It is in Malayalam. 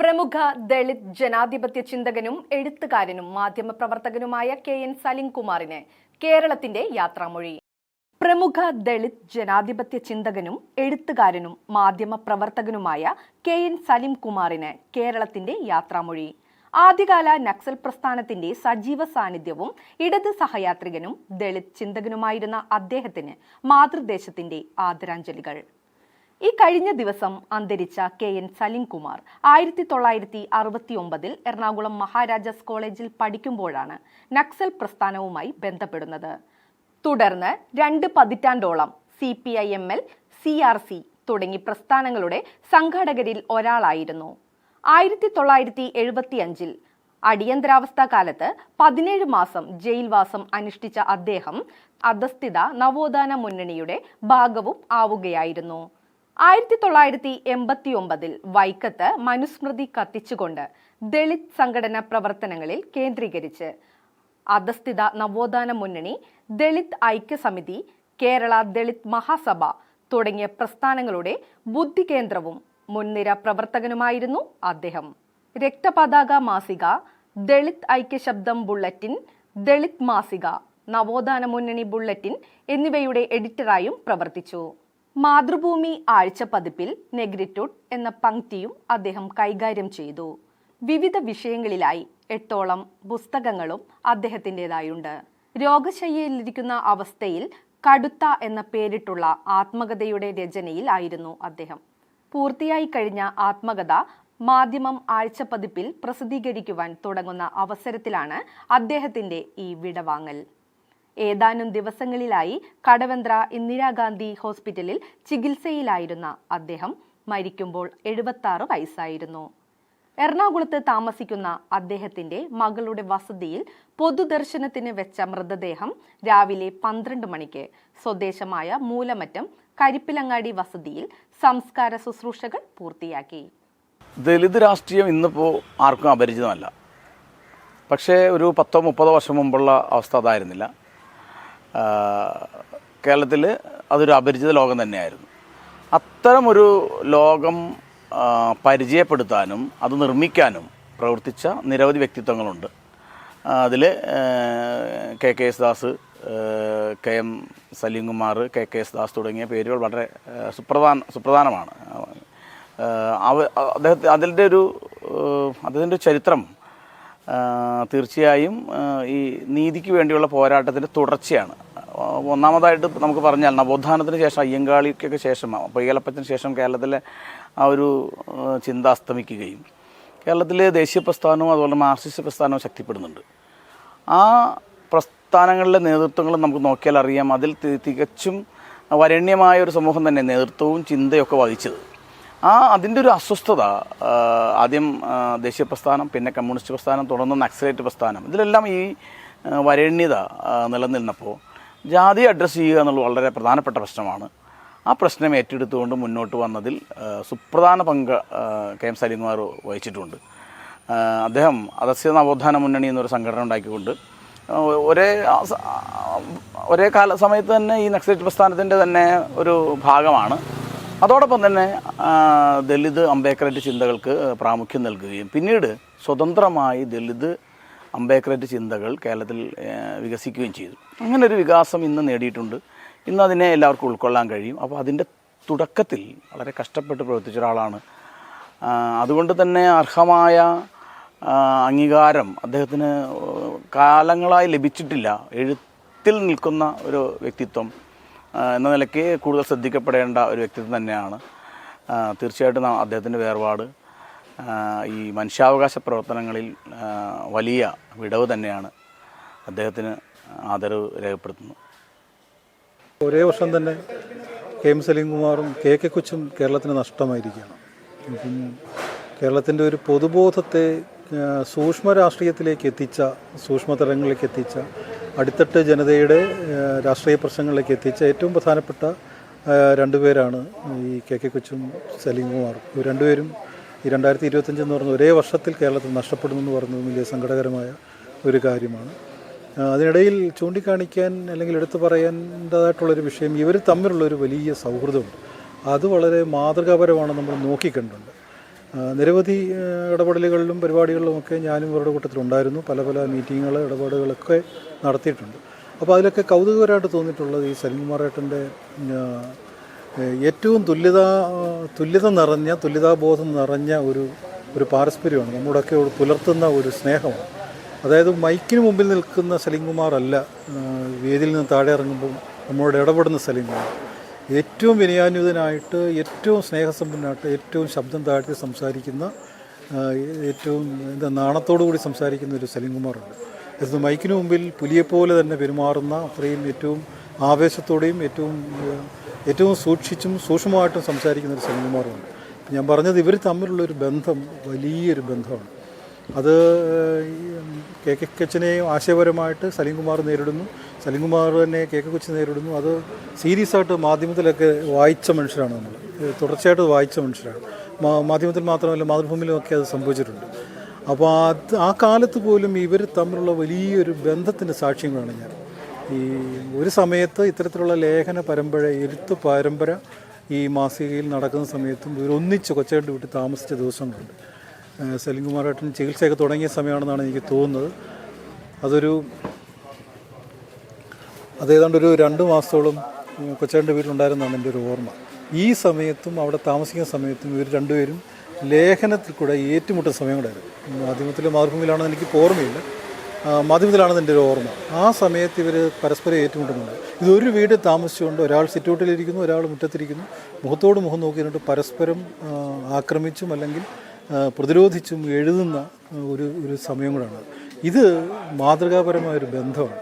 പ്രമുഖ ദളിത് ജനാധിപത്യ ചിന്തകനും എഴുത്തുകാരനും മാധ്യമപ്രവർത്തകനുമായ കെ എൻ സലിംകുമാറിന് കേരളത്തിന്റെ യാത്രാമൊഴി. പ്രമുഖ ദളിത് ജനാധിപത്യ ചിന്തകനും എഴുത്തുകാരനും മാധ്യമപ്രവർത്തകനുമായ കെ എൻ സലിംകുമാറിന് കേരളത്തിന്റെ യാത്രാമൊഴി. ആദ്യകാല നക്സൽ പ്രസ്ഥാനത്തിന്റെ സജീവ സാന്നിധ്യവും ഇടത് സഹയാത്രികനും ദളിത് ചിന്തകനുമായിരുന്ന അദ്ദേഹത്തിന് മാതൃദേശത്തിന്റെ ആദരാഞ്ജലികൾ. ഈ കഴിഞ്ഞ ദിവസം അന്തരിച്ച കെ എൻ സലിംകുമാർ ആയിരത്തി തൊള്ളായിരത്തി അറുപത്തി ഒമ്പതിൽ എറണാകുളം മഹാരാജാസ് കോളേജിൽ പഠിക്കുമ്പോഴാണ് നക്സൽ പ്രസ്ഥാനവുമായി ബന്ധപ്പെടുന്നത്. തുടർന്ന് രണ്ട് പതിറ്റാണ്ടോളം C P I M L C R C തുടങ്ങി പ്രസ്ഥാനങ്ങളുടെ സംഘാടകരിൽ ഒരാളായിരുന്നു. ആയിരത്തി തൊള്ളായിരത്തി എഴുപത്തി അഞ്ചിൽ അടിയന്തരാവസ്ഥ കാലത്ത് പതിനേഴ് മാസം ജയിൽവാസം അനുഷ്ഠിച്ച അദ്ദേഹം അധസ്ഥിത നവോത്ഥാന മുന്നണിയുടെ ഭാഗവും ആവുകയായിരുന്നു. ആയിരത്തി തൊള്ളായിരത്തി എൺപത്തി ഒമ്പതിൽ വൈക്കത്ത് മനുസ്മൃതി കത്തിച്ചുകൊണ്ട് ദളിത് സംഘടന പ്രവർത്തനങ്ങളിൽ കേന്ദ്രീകരിച്ച്. അധസ്ഥിത നവോത്ഥാന മുന്നണി ദളിത് ഐക്യസമിതി കേരള ദളിത് മഹാസഭ തുടങ്ങിയ പ്രസ്ഥാനങ്ങളുടെ ബുദ്ധി കേന്ദ്രവും മുൻനിര പ്രവർത്തകനുമായിരുന്നു അദ്ദേഹം. രക്തപതാക മാസിക ദളിത് ഐക്യ ശബ്ദം ബുള്ളറ്റിൻ ദളിത് മാസിക നവോത്ഥാന മുന്നണി ബുള്ളറ്റിൻ എന്നിവയുടെ എഡിറ്ററായും പ്രവർത്തിച്ചു. മാതൃഭൂമി ആഴ്ച പതിപ്പിൽ നെഗ്രിറ്റ്യൂഡ് എന്ന പങ്ക്തിയും അദ്ദേഹം കൈകാര്യം ചെയ്തു. വിവിധ വിഷയങ്ങളിലായി എട്ടോളം പുസ്തകങ്ങളും അദ്ദേഹത്തിന്റെതായുണ്ട്. രോഗശയ്യയിലിരിക്കുന്ന അവസ്ഥയിൽ കടുത്ത എന്ന പേരിട്ടുള്ള ആത്മകഥയുടെ രചനയിൽ ആയിരുന്നു അദ്ദേഹം. പൂർത്തിയായി കഴിഞ്ഞ ആത്മകഥ മാധ്യമം ആഴ്ച പതിപ്പിൽ പ്രസിദ്ധീകരിക്കുവാൻ തുടങ്ങുന്ന അവസരത്തിലാണ് അദ്ദേഹത്തിന്റെ ഈ വിടവാങ്ങൽ. ഏതാനും ദിവസങ്ങളിലായി കടവന്ത്ര ഇന്ദിരാഗാന്ധി ഹോസ്പിറ്റലിൽ ചികിത്സയിലായിരുന്ന അദ്ദേഹം മരിക്കുമ്പോൾ എഴുപത്തി വയസ്സായിരുന്നു. എറണാകുളത്ത് താമസിക്കുന്ന അദ്ദേഹത്തിന്റെ മകളുടെ വസതിയിൽ പൊതുദർശനത്തിന് വെച്ച മൃതദേഹം രാവിലെ പന്ത്രണ്ട് മണിക്ക് സ്വദേശമായ മൂലമറ്റം കരിപ്പിലങ്ങാടി വസതിയിൽ സംസ്കാര ശുശ്രൂഷകൾ പൂർത്തിയാക്കി. ദലിത് രാഷ്ട്രീയം ഇന്നിപ്പോൾ ആർക്കും അപരിചിതമല്ല. പക്ഷേ ഒരു പത്തോ മുപ്പതോ വർഷം മുമ്പുള്ള അവസ്ഥ അതായിരുന്നില്ല. കേരളത്തിൽ അതൊരു അപരിചിത ലോകം തന്നെയായിരുന്നു. അത്തരമൊരു ലോകം പരിചയപ്പെടുത്താനും അത് നിർമ്മിക്കാനും പ്രവർത്തിച്ച നിരവധി വ്യക്തിത്വങ്ങളുണ്ട്. അതിൽ K K S Das K M Salimkumar K K S Das തുടങ്ങിയ പേരുകൾ വളരെ സുപ്രധാന സുപ്രധാനമാണ്. അവ അദ്ദേഹത്തെ അതിന്റെ ഒരു അദ്ദേഹത്തിന്റെ ചരിത്രം തീർച്ചയായും ഈ നീതിക്ക് വേണ്ടിയുള്ള പോരാട്ടത്തിന്റെ തുടർച്ചയാണ്. ഒന്നാമതായിട്ട് നമുക്ക് പറഞ്ഞാൽ നവോത്ഥാനത്തിന് ശേഷം അയ്യങ്കാളിക്കൊക്കെ ശേഷം പൊയ്യലപ്പത്തിന് ശേഷം കേരളത്തിലെ ആ ഒരു ചിന്ത അസ്തമിക്കുകയും കേരളത്തിലെ ദേശീയ പ്രസ്ഥാനവും അതുപോലെ മാർക്സിസ്റ്റ് പ്രസ്ഥാനവും ശക്തിപ്പെടുന്നുണ്ട്. ആ പ്രസ്ഥാനങ്ങളിലെ നേതൃത്വങ്ങൾ നമുക്ക് നോക്കിയാൽ അറിയാം അതിൽ തികച്ചും വരണ്യമായ ഒരു സമൂഹം തന്നെ നേതൃത്വവും ചിന്തയൊക്കെ വഹിച്ചത്. ആ അതിന്റെ ഒരു അസ്വസ്ഥത ആദ്യം ദേശീയ പ്രസ്ഥാനം പിന്നെ കമ്മ്യൂണിസ്റ്റ് പ്രസ്ഥാനം തുടർന്ന് നക്സലേറ്റ് പ്രസ്ഥാനം. ഇതിലെല്ലാം ഈ വരേണ്യത നിലനിന്നപ്പോൾ ജാതി അഡ്രസ്സ് ചെയ്യുക എന്നുള്ളത് വളരെ പ്രധാനപ്പെട്ട പ്രശ്നമാണ്. ആ പ്രശ്നം ഏറ്റെടുത്തുകൊണ്ട് മുന്നോട്ട് വന്നതിൽ സുപ്രധാന പങ്ക് കെ എം സലീംകുമാർ വഹിച്ചിട്ടുണ്ട്. അദ്ദേഹം അദസ്യ നവോത്ഥാന മുന്നണി എന്നൊരു സംഘടന ഉണ്ടാക്കിക്കൊണ്ട് ഒരേ ഒരേ കാല സമയത്ത് തന്നെ ഈ നക്സലേറ്റ് പ്രസ്ഥാനത്തിന്റെ തന്നെ ഒരു ഭാഗമാണ്. അതോടൊപ്പം തന്നെ ദളിത് അംബേദ്കറേറ്റ് ചിന്തകൾക്ക് പ്രാമുഖ്യം നൽകുകയും പിന്നീട് സ്വതന്ത്രമായി ദളിത് അംബേദ്കറേറ്റ് ചിന്തകൾ കേരളത്തിൽ വികസിക്കുകയും ചെയ്തു. അങ്ങനെ ഒരു വികാസം ഇന്ന് നേടിയിട്ടുണ്ട്. ഇന്ന് അതിനെ എല്ലാവർക്കും ഉൾക്കൊള്ളാൻ കഴിയും. അപ്പോൾ അതിന്റെ തുടക്കത്തിൽ വളരെ കഷ്ടപ്പെട്ട് പ്രവർത്തിച്ച ഒരാളാണ്. അതുകൊണ്ട് തന്നെ അർഹമായ അംഗീകാരം അദ്ദേഹത്തിന് കാലങ്ങളായി ലഭിച്ചിട്ടില്ല. എഴുത്തിൽ നിൽക്കുന്ന ഒരു വ്യക്തിത്വം എന്ന നിലയ്ക്ക് കൂടുതൽ ശ്രദ്ധിക്കപ്പെടേണ്ട ഒരു വ്യക്തിത്വം തന്നെയാണ്. തീർച്ചയായിട്ടും അദ്ദേഹത്തിന്റെ വേർപാട് ഈ മനുഷ്യാവകാശ പ്രവർത്തനങ്ങളിൽ വലിയ വിടവ് തന്നെയാണ് അദ്ദേഹത്തിന് ആദരവ് രേഖപ്പെടുത്തുന്നു. ഒരേ വർഷം തന്നെ കെ എം സലീംകുമാറും കെ കെ കൊച്ചും കേരളത്തിന് നഷ്ടമായിരിക്കുകയാണ്. കേരളത്തിന്റെ ഒരു പൊതുബോധത്തെ സൂക്ഷ്മ രാഷ്ട്രീയത്തിലേക്ക് എത്തിച്ച സൂക്ഷ്മതലങ്ങളിലേക്ക് എത്തിച്ച അടിത്തട്ട് ജനതയുടെ രാഷ്ട്രീയ പ്രശ്നങ്ങളിലേക്ക് എത്തിച്ച ഏറ്റവും പ്രധാനപ്പെട്ട രണ്ടുപേരാണ് ഈ കെ കെ കൊച്ചും സലീംകുമാറും ഇവർ രണ്ടുപേരും ഈ രണ്ടായിരത്തി ഇരുപത്തഞ്ച് എന്ന് പറഞ്ഞ ഒരേ വർഷത്തിൽ കേരളത്തിൽ നഷ്ടപ്പെടുന്നു പറയുന്നത് വലിയ സങ്കടകരമായ ഒരു കാര്യമാണ്. അതിനിടയിൽ ചൂണ്ടിക്കാണിക്കാൻ അല്ലെങ്കിൽ എടുത്തു പറയേണ്ടതായിട്ടുള്ളൊരു വിഷയം ഇവർ തമ്മിലുള്ളൊരു വലിയ സൗഹൃദമുണ്ട്. അത് വളരെ മാതൃകാപരമാണ് നമ്മൾ നോക്കിക്കണ്ടുണ്ട്. നിരവധി ഇടപെടലുകളിലും പരിപാടികളിലുമൊക്കെ ഞാനും ഇവരുടെ കൂട്ടത്തിലുണ്ടായിരുന്നു പല പല മീറ്റിങ്ങുകൾ ഇടപാടുകളൊക്കെ നടത്തിയിട്ടുണ്ട്. അപ്പോൾ അതിലൊക്കെ കൗതുകകരമായിട്ട് തോന്നിയിട്ടുള്ളത് ഈ സലിംകുമാറേട്ടന്റെ ഏറ്റവും തുല്യത തുല്യത നിറഞ്ഞ തുല്യതാബോധം നിറഞ്ഞ ഒരു ഒരു പാരസ്പര്യമാണ്. നമ്മുടെയൊക്കെ പുലർത്തുന്ന ഒരു സ്നേഹമാണ്. അതായത് മൈക്കിന് മുമ്പിൽ നിൽക്കുന്ന സലിംകുമാറല്ല വേദിയിൽ നിന്ന് താഴെ ഇറങ്ങുമ്പോൾ നമ്മളോട് ഇടപെടുന്ന സലീംകുമാർ ഏറ്റവും വിനയാന്വിതനായിട്ട് ഏറ്റവും സ്നേഹസമ്പന്നനായിട്ട് ഏറ്റവും ശബ്ദം താഴ്ത്തി സംസാരിക്കുന്ന ഏറ്റവും എന്താ നാണത്തോടു കൂടി സംസാരിക്കുന്ന ഒരു സലീംകുമാറുണ്ട്. അത് മൈക്കിന് മുമ്പിൽ പുലിയെപ്പോലെ തന്നെ പെരുമാറുന്ന അത്രയും ഏറ്റവും ആവേശത്തോടെയും ഏറ്റവും ഏറ്റവും സൂക്ഷിച്ചും സൂക്ഷ്മമായിട്ടും സംസാരിക്കുന്ന ഒരു സലീംകുമാറുണ്ട്. ഞാൻ പറഞ്ഞത് ഇവർ തമ്മിലുള്ള ഒരു ബന്ധം വലിയൊരു ബന്ധമാണ്. അത് കെ കെ കൊച്ചിനെയും ആശയപരമായിട്ട് സലീംകുമാർ നേരിടുന്നു. സലീംകുമാർ തന്നെ കെ കെ കൊച്ചി നേരിടുന്നു. അത് സീരിയസ് ആയിട്ട് മാധ്യമത്തിലൊക്കെ വായിച്ച മനുഷ്യരാണ് നമ്മൾ. തുടർച്ചയായിട്ട് വായിച്ച മനുഷ്യരാണ്. മാധ്യമത്തിൽ മാത്രമല്ല മാതൃഭൂമിയിലുമൊക്കെ അത് സംഭവിച്ചിട്ടുണ്ട്. അപ്പോൾ അത് ആ കാലത്ത് പോലും ഇവർ തമ്മിലുള്ള വലിയൊരു ബന്ധത്തിന്റെ സാക്ഷ്യങ്ങളാണ് ഞാൻ. ഈ ഒരു സമയത്ത് ഇത്തരത്തിലുള്ള ലേഖന പരമ്പര എഴുത്ത് പരമ്പര ഈ മാസികയിൽ നടക്കുന്ന സമയത്തും ഇവരൊന്നിച്ച് കൊച്ചേട്ട് വിട്ട് താമസിച്ച ദിവസങ്ങളുണ്ട്. സലിംകുമാറേട്ടൻ ചികിത്സയൊക്കെ തുടങ്ങിയ സമയമാണെന്നാണ് എനിക്ക് തോന്നുന്നത്. അതൊരു അതേതാണ്ട് ഒരു രണ്ട് മാസത്തോളം കൊച്ചേന്റെ വീട്ടിലുണ്ടായിരുന്നാണ് എന്റെ ഒരു ഓർമ്മ. ഈ സമയത്തും അവിടെ താമസിക്കുന്ന സമയത്തും ഇവർ രണ്ടുപേരും ലേഖനത്തിൽ കൂടെ ഏറ്റുമുട്ടുന്ന സമയം കൂടെയായിരുന്നു മാധ്യമത്തിൽ മാതൃഭൂമിയിലാണെന്ന് എനിക്ക് ഓർമ്മയില്ല. മാധ്യമത്തിലാണെന്ന് എന്റെ ഒരു ഓർമ്മ. ആ സമയത്ത് ഇവർ പരസ്പരം ഏറ്റുമുട്ടുന്നുണ്ട്. ഇതൊരു വീട് താമസിച്ചുകൊണ്ട് ഒരാൾ സിറ്റൗട്ടിലിരിക്കുന്നു ഒരാൾ മുറ്റത്തിരിക്കുന്നു. മുഖത്തോട് മുഖം നോക്കിയിട്ട് പരസ്പരം ആക്രമിച്ചും അല്ലെങ്കിൽ പ്രതിരോധിച്ചും എഴുതുന്ന ഒരു ഒരു സമയം കൂടാണ്. ഇത് മാതൃകാപരമായ ഒരു ബന്ധമാണ്.